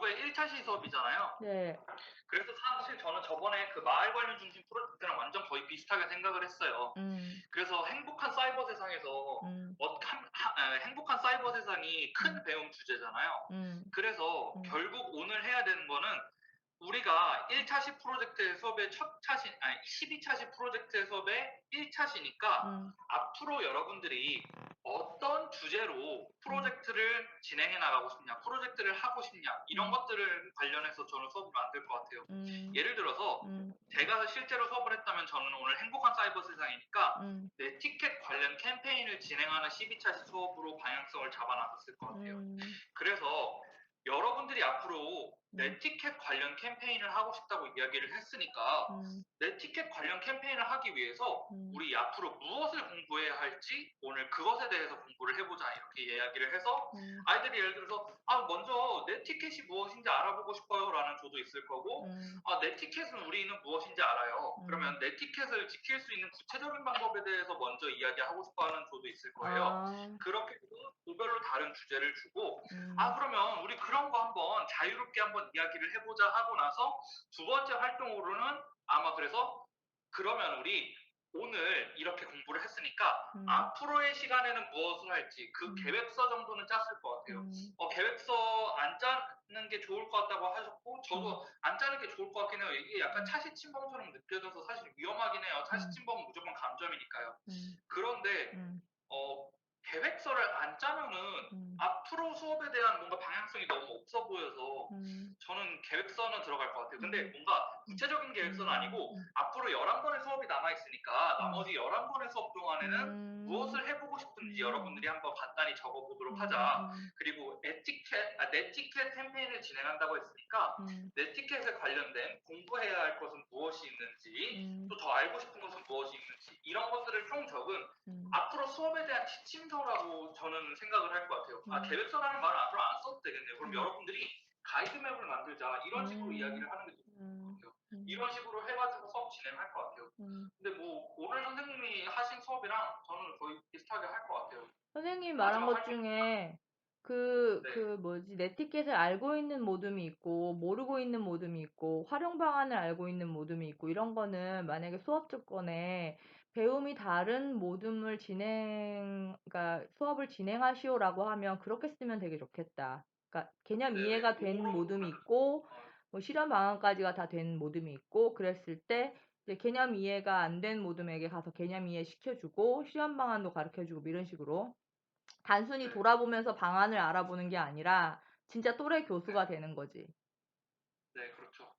수업의 1차 시 수업이잖아요. 네. 그래서 사실 저는 저번에 그 마을 관련 중심 프로젝트랑 완전 거의 비슷하게 생각을 했어요. 음, 그래서 행복한 사이버 세상에서 음, 어, 한- 하- 에, 행복한 사이버 세상이 큰 음. 배움 주제잖아요. 음, 그래서 음. 결국 오늘 해야 되는 거는 우리가 1차 시 프로젝트의 수업의 첫 차시, 아니 12차 시 프로젝트의 수업의 1차 시니까 음, 앞으로 여러분들이 어떤 주제로 프로젝트를 진행해 나가고 싶냐, 프로젝트를 하고 싶냐 이런 음. 것들을 관련해서 저는 수업을 만들 것 같아요. 음, 예를 들어서 음, 제가 실제로 수업을 했다면 저는 오늘 행복한 사이버 세상이니까 음, 내 티켓 관련 캠페인을 진행하는 12차시 수업으로 방향성을 잡아놨을 것 같아요. 음, 그래서 여러분들이 앞으로 내 음. 티켓 관련 캠페인을 하고 싶다고 이야기를 했으니까 음, 내 티켓 관련 캠페인을 하기 위해서 음. 우리 앞으로 무엇을 공부해야 할지 오늘 그것에 대해서 공부를 해보자 이렇게 이야기를 해서 음, 아이들이 예를 들어서 아 먼저 내 티켓이 무엇인지 알아보고 싶어요 라는 조도 있을 거고 음, 아, 내 티켓은 우리는 무엇인지 알아요. 음. 그러면 내 티켓을 지킬 수 있는 구체적인 방법에 대해서 먼저 이야기하고 싶어 하는 조도 있을 거예요. 아, 그렇게 조별로 다른 주제를 주고 음, 아 그러면 우리 그런 거 한번 자유롭게 한번 이야기를 해보자 하고 나서 두 번째 활동으로는 아마 그래서 그러면 우리 오늘 이렇게 공부를 했으니까 음. 앞으로의 시간에는 무엇을 할지 그 음. 계획서 정도는 짰을 것 같아요. 음, 어, 계획서 안 짜는 게 좋을 것 같다고 하셨고 저도 음. 안 짜는 게 좋을 것 같긴 해요. 이게 약간 차시 침범처럼 느껴져서 사실 위험하긴 해요. 차시 침범은 무조건 감점이니까요. 음, 그런데 음, 어, 계획서를 안 짜면은 음, 앞으로 수업에 대한 뭔가 방향성이 너무 없어 보여서 음, 저는 계획서는 들어갈 것 같아요. 근데 음. 뭔가 구체적인 계획서는 아니고 음. 앞으로 11번의 수업이 남아있으니까 나머지 11번의 수업 동안에는 음. 무엇을 해보고 싶은지 음. 여러분들이 한번 간단히 적어보도록 음, 하자. 음, 그리고 에티켓, 아, 네티켓 캠페인을 진행한다고 했으니까 음, 네티켓에 관련된 공부해야 할 것은 무엇이 있는지 음, 또더 알고 싶은 것은 무엇이 있는지 이런 것들을 총 적은 음. 앞으로 수업에 대한 지침서라고 저는 생각을 할 것 같아요. 아, 음. 계획서라는 말은 앞으로 안 써도 되겠네요. 그럼 음. 여러분들이 가이드맵을 만들자 이런 식으로 음. 이야기를 하는 게 좋을 음, 것 같아요. 음, 이런 식으로 해가지고 수업 진행할 것 같아요. 음. 근데 뭐 오늘 선생님이 하신 수업이랑 저는 거의 비슷하게 할 것 같아요. 선생님 말한 것 중에 그, 네. 그 뭐지, 네티켓을 알고 있는 모둠이 있고, 모르고 있는 모둠이 있고, 활용 방안을 알고 있는 모둠이 있고, 이런 거는 만약에 수업 조건에 배움이 다른 모둠을 진행, 그러니까 수업을 진행하시오라고 하면 그렇게 쓰면 되게 좋겠다. 그러니까 개념 네, 이해가 네. 된 모둠이 있고, 어, 뭐 실험 방안까지가 다 된 모둠이 있고, 그랬을 때 이제 개념 이해가 안 된 모둠에게 가서 개념 이해 시켜주고, 실험 방안도 가르쳐주고, 뭐 이런 식으로. 단순히 네. 돌아보면서 방안을 알아보는 게 아니라 진짜 또래 교수가 되는 거지. 네, 그렇죠.